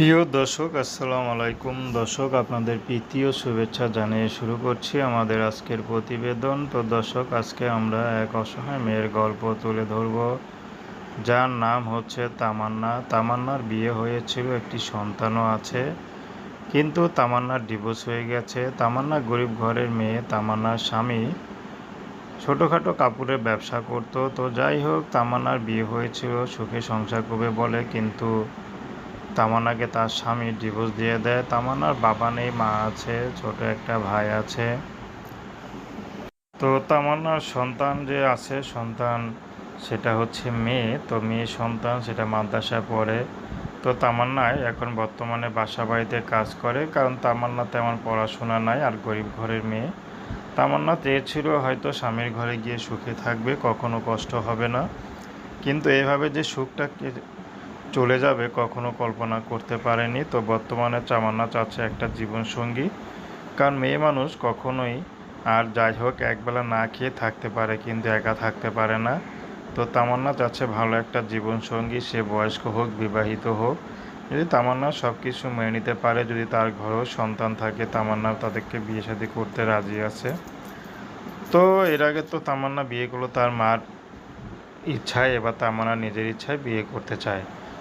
প্রিয় দর্শক, আসসালামু আলাইকুম। দর্শক, আপনাদের প্রীতি ও শুভেচ্ছা জানিয়ে শুরু করছি আমাদের আজকের প্রতিবেদন। তো দর্শক, আজকে আমরা এক অসহায় মেয়ের গল্প তুলে ধরব। যার নাম হচ্ছে তামান্না। তামান্নার বিয়ে হয়েছিল, একটি সন্তানও আছে, কিন্তু তামান্নার ডিভোর্স হয়ে গেছে। তামান্না গরিব ঘরের মেয়ে, তামান্নার স্বামী। ছোটোখাটো কাপড়ের ব্যবসা করতো। তো যাই হোক, তামান্নার বিয়ে হয়েছিল, সুখে সংসার করবে বলে, কিন্তু তামান্নাকে তার স্বামী ডিভোর্স দিয়ে দেয়। তামান্নার বাবা নেই, মা আছে, ছোট একটা ভাই আছে। তো তামান্নার সন্তান যে আছে, সন্তান সেটা হচ্ছে মেয়ে। তো মেয়ে সন্তান সেটা মাদ্রাসায় পড়ে। তো তামান্নায় এখন বর্তমানে বাসা বাড়িতে কাজ করে, কারণ তামান্না তেমন পড়াশোনা নাই আর গরিব ঘরের মেয়ে। তামান্না চেয়েছিল হয়তো স্বামীর ঘরে গিয়ে সুখে থাকবে, কখনো কষ্ট হবে না। কিন্তু এভাবে যে সুখটা চলে যাবে, কখনো কল্পনা করতে পারেনি। তো বর্তমানে তামান্না চাচ্ছে একটা জীবনসঙ্গী। কারণ মেয়ে মানুষ কখনোই আর যাই হোক, একবেলা না খেয়ে থাকতে পারে কিন্তু একা থাকতে পারে না। তো তামান্না চাচ্ছে ভালো একটা জীবনসঙ্গী, সে বয়স্ক হোক, বিবাহিত হোক। যদি তামান্না সব কিছু মেনে নিতে পারে, যদি তার ঘরেও সন্তান থাকে তামান্না তাদেরকে বিয়ে শাদী করতে রাজি আছে। তো এর আগে তো তামান্না বিয়ে করল, তার মার ইচ্ছায়, এবার তামান্না নিজের ইচ্ছায় বিয়ে করতে চায়।